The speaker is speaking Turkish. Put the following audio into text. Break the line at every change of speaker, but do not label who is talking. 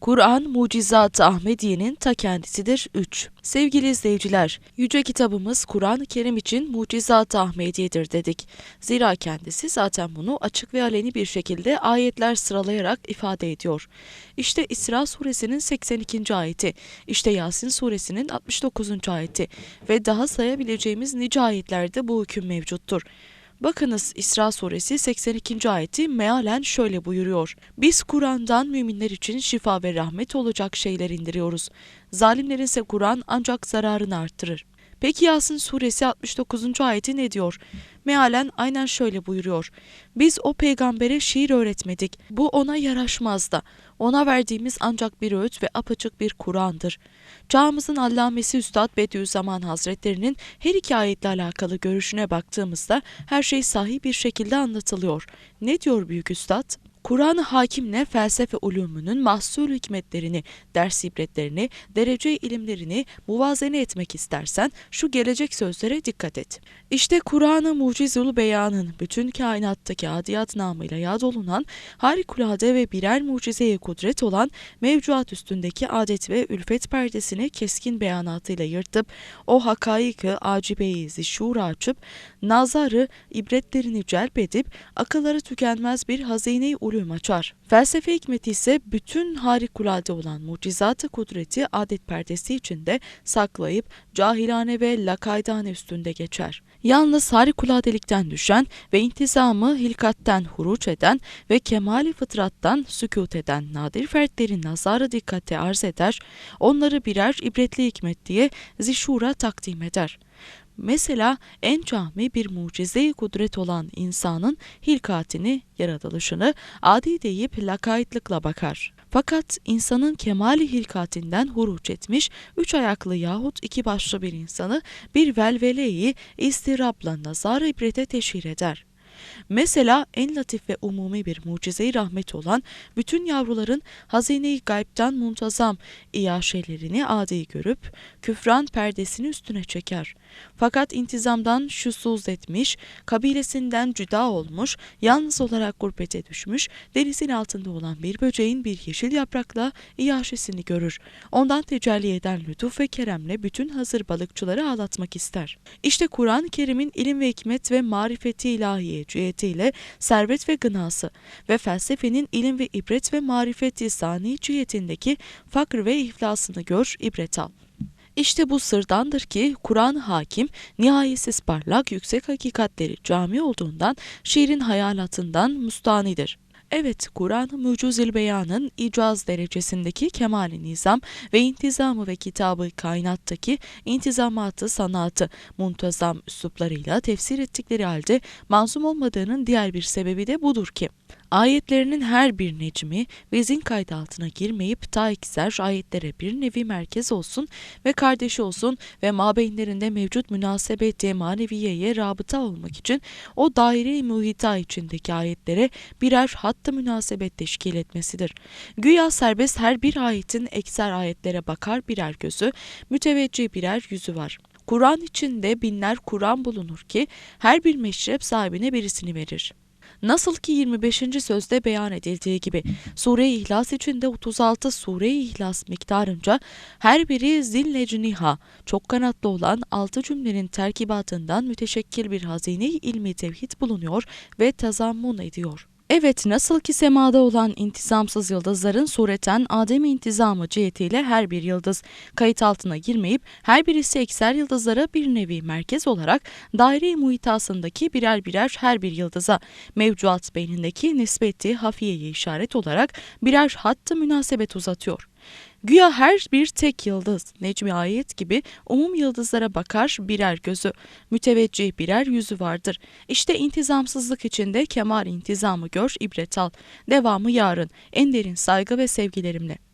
Kur'an Mucizat-ı Ahmediye'nin ta kendisidir 3. Sevgili izleyiciler, yüce kitabımız Kur'an-ı Kerim için Mucizat-ı Ahmediye'dir dedik. Zira kendisi zaten bunu açık ve aleni bir şekilde ayetler sıralayarak ifade ediyor. İşte İsra suresinin 82. ayeti, işte Yasin suresinin 69. ayeti ve daha sayabileceğimiz nice ayetlerde bu hüküm mevcuttur. Bakınız İsra suresi 82. ayeti mealen şöyle buyuruyor. Biz Kur'an'dan müminler için şifa ve rahmet olacak şeyler indiriyoruz. Zalimlerin ise Kur'an ancak zararını arttırır. Peki Yasin suresi 69. ayeti ne diyor? Mealen aynen şöyle buyuruyor. Biz o peygambere şiir öğretmedik. Bu ona yaraşmaz da. Ona verdiğimiz ancak bir öğüt ve apaçık bir Kur'an'dır. Çağımızın allamesi Üstad Bediüzzaman Hazretlerinin her iki ayetle alakalı görüşüne baktığımızda her şey sahih bir şekilde anlatılıyor. Ne diyor Büyük Üstad? Kur'an-ı Hakim'le felsefe ulûmunun mahsul hikmetlerini, ders ibretlerini, derece ilimlerini muvazene etmek istersen şu gelecek sözlere dikkat et. İşte Kur'an-ı Mucizul Beyan'ın bütün kainattaki adiyat namıyla yad olunan harikulade ve birer mucizeye kudret olan mevcuat üstündeki adet ve ülfet perdesini keskin beyanatıyla yırtıp o hakaiki acibeyi zişura açıp nazarı ibretlerini celp edip akılları tükenmez bir hazine-i ulum açar. Felsefe hikmeti ise bütün harikulade olan mucizatı kudreti adet perdesi içinde saklayıp cahilane ve lakaydane üstünde geçer. Yalnız harikuladelikten düşen ve intizamı hilkatten huruç eden ve kemali fıtrattan sükut eden nadir fertlerin nazarı dikkate arz eder, onları birer ibretli hikmet diye zişura takdim eder. Mesela en cami bir mucize kudret olan insanın hilkatini, yaratılışını adi deyip lakaytlıkla bakar. Fakat insanın kemali hilkatinden huruç etmiş, üç ayaklı yahut iki başlı bir insanı bir velveleyi istirapla nazar ibrete teşhir eder. Mesela en latif ve umumi bir mucize rahmet olan bütün yavruların hazine-i gaybden muntazam iaşelerini adi görüp küfran perdesini üstüne çeker. Fakat intizamdan şusuz etmiş, kabilesinden cüda olmuş, yalnız olarak gurbete düşmüş, denizin altında olan bir böceğin bir yeşil yaprakla iaşesini görür. Ondan tecelli eden lütuf ve keremle bütün hazır balıkçıları ağlatmak ister. İşte Kur'an-ı Kerim'in ilim ve hikmet ve marifeti ilahiye cihetiyle servet ve gınası ve felsefenin ilim ve ibret ve marifeti sani cihetindeki fakr ve iflasını gör, ibret al. İşte bu sırdandır ki Kur'an hakim, nihayetsiz parlak yüksek hakikatleri cami olduğundan şiirin hayalatından mustanidir. Evet, Kur'an-ı Mucizil Beyan'ın icaz derecesindeki kemali nizam ve intizamı ve kitabı kainattaki intizamatı sanatı muntazam üsluplarıyla tefsir ettikleri halde manzum olmadığının diğer bir sebebi de budur ki, Ayetlerinin her bir necmi vezin kaydı altına girmeyip ta ikser ayetlere bir nevi merkez olsun ve kardeşi olsun ve mabeynlerinde mevcut münasebeti maneviyeye rabıta olmak için o daire-i muhita içindeki ayetlere birer hattı münasebet teşkil etmesidir. Güya serbest her bir ayetin ekser ayetlere bakar birer gözü, müteveccih birer yüzü var. Kur'an içinde binler Kur'an bulunur ki her bir meşrep sahibine birisini verir. Nasıl ki 25. sözde beyan edildiği gibi Sure-i İhlas içinde 36 Sure-i İhlas miktarınca her biri zille cüniha çok kanatlı olan 6 cümlenin terkibatından müteşekkil bir hazine ilmi tevhid bulunuyor ve tazammun ediyor. Evet nasıl ki semada olan intizamsız yıldızların sureten Adem intizamı cihetiyle her bir yıldız kayıt altına girmeyip her birisi ekser yıldızlara bir nevi merkez olarak daire-i muhitasındaki birer birer her bir yıldıza mevcuat beynindeki nispeti hafiyeye işaret olarak birer hattı münasebet uzatıyor. Güya her bir tek yıldız, Necmi ayet gibi umum yıldızlara bakar birer gözü, müteveccih birer yüzü vardır. İşte intizamsızlık içinde kemal intizamı gör, ibret al. Devamı yarın, en derin saygı ve sevgilerimle.